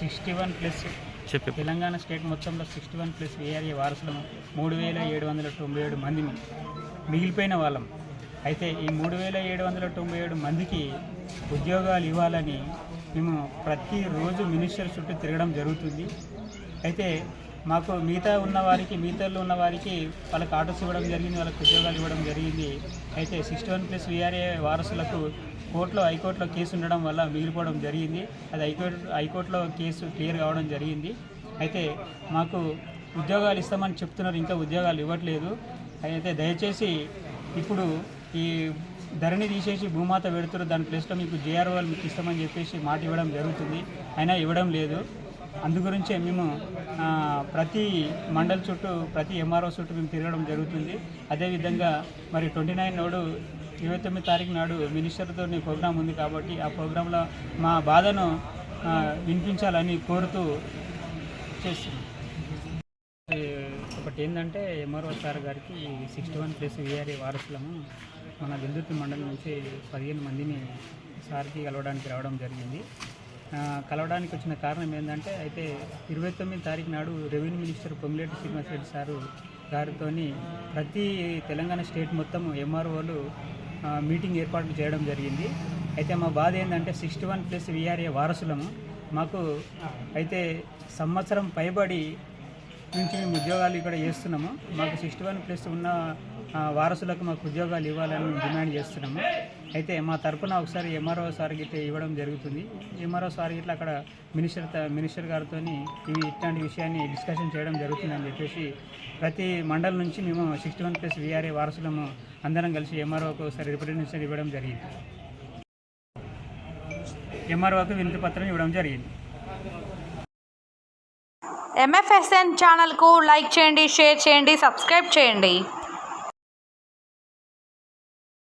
Sixty one plus చెప్పి. Telangana state మొత్తంలో sixty one plus ARA వారసులము మూడు వేల ఏడు వందల తొంభై ఏడు మందిని మిగిలిపోయిన వాళ్ళం. అయితే ఈ మూడు వేల ఏడు వందల తొంభై ఏడు మందికి ఉద్యోగాలు ఇవ్వాలని మేము ప్రతిరోజు మినిస్టర్ చుట్టూ తిరగడం జరుగుతుంది. అయితే మాకు మిగతా ఉన్న వారికి మిగతాలో ఉన్న వారికి వాళ్ళకి ఆటోస్ ఇవ్వడం జరిగింది వాళ్ళకి ఉద్యోగాలు ఇవ్వడం జరిగింది. అయితే సిక్స్టీ వన్ ప్లస్ వీఆర్ఏ వారసులకు కోర్టులో హైకోర్టులో కేసు ఉండడం వల్ల మిగిలిపోవడం జరిగింది. అది హైకోర్టు హైకోర్టులో కేసు క్లియర్ కావడం జరిగింది. అయితే మాకు ఉద్యోగాలు ఇస్తామని చెప్తున్నారు ఇంకా ఉద్యోగాలు ఇవ్వట్లేదు. అయితే దయచేసి ఇప్పుడు ఈ ధరణి తీసేసి భూమాత పెడుతున్నారు. దాని ప్లేస్లో మీకు జేఆర్ఓలు మీకు ఇస్తామని చెప్పేసి మాట ఇవ్వడం జరుగుతుంది. అయినా ఇవ్వడం లేదు. అందుగురించే మేము ప్రతి మండల్ చుట్టూ ప్రతి ఎంఆర్ఓ చుట్టూ మేము తిరగడం జరుగుతుంది. అదేవిధంగా మరి ట్వంటీ నైన్ నాడు ఇరవై తొమ్మిది తారీఖు నాడు మినిస్టర్తో ప్రోగ్రాం ఉంది కాబట్టి ఆ ప్రోగ్రాంలో మా బాధను వినిపించాలని కోరుతూ చేస్తున్నాం. ఒకటి ఏంటంటే ఎంఆర్ఓ సార్ గారికి సిక్స్టీ వన్ ప్లస్ విఆర్ఏ వారసులము మన విద్యుత్ మండలం నుంచి పదిహేను మందిని సార్కి కలవడానికి రావడం జరిగింది. కలవడానికి వచ్చిన కారణం ఏంటంటే అయితే ఇరవై తొమ్మిది తారీఖు నాడు revenue minister Ponguleti Srinivasa Reddy sir గారితో ప్రతి తెలంగాణ స్టేట్ మొత్తం ఎంఆర్ఓలు మీటింగ్ ఏర్పాటు చేయడం జరిగింది. అయితే మా బాధ ఏంటంటే సిక్స్టీ వన్ ప్లస్ వీఆర్ఏ వారసులము. మాకు అయితే సంవత్సరం పైబడి నుంచి మేము ఉద్యోగాలు ఇక్కడ చేస్తున్నాము. మాకు సిక్స్టీ వన్ ప్లస్ ఉన్న వారసులకు మాకు ఉద్యోగాలు ఇవ్వాలని మేము డిమాండ్ చేస్తున్నాము. అయితే మా తరపున ఒకసారి ఎంఆర్ఓ సార్కి ఇట్లా ఇవ్వడం జరుగుతుంది. ఎంఆర్ఓ సార్ ఇట్లా అక్కడ మినిస్టర్ మినిస్టర్ గారితో ఇవి ఇట్లాంటి విషయాన్ని డిస్కషన్ చేయడం జరుగుతుందని చెప్పేసి ప్రతి మండలం నుంచి మేము సిక్స్టీ వన్ ప్లస్ వీఆర్ఏ వారసులము అందరం కలిసి ఎంఆర్ఓకు ఒకసారి రిప్రజెంటేషన్ ఇవ్వడం జరిగింది. ఎంఆర్ఓకు వినతి పత్రం ఇవ్వడం జరిగింది. ఎంఎఫ్ఎస్ఎన్ ఛానల్కు లైక్ చేయండి షేర్ చేయండి సబ్స్క్రైబ్ చేయండి.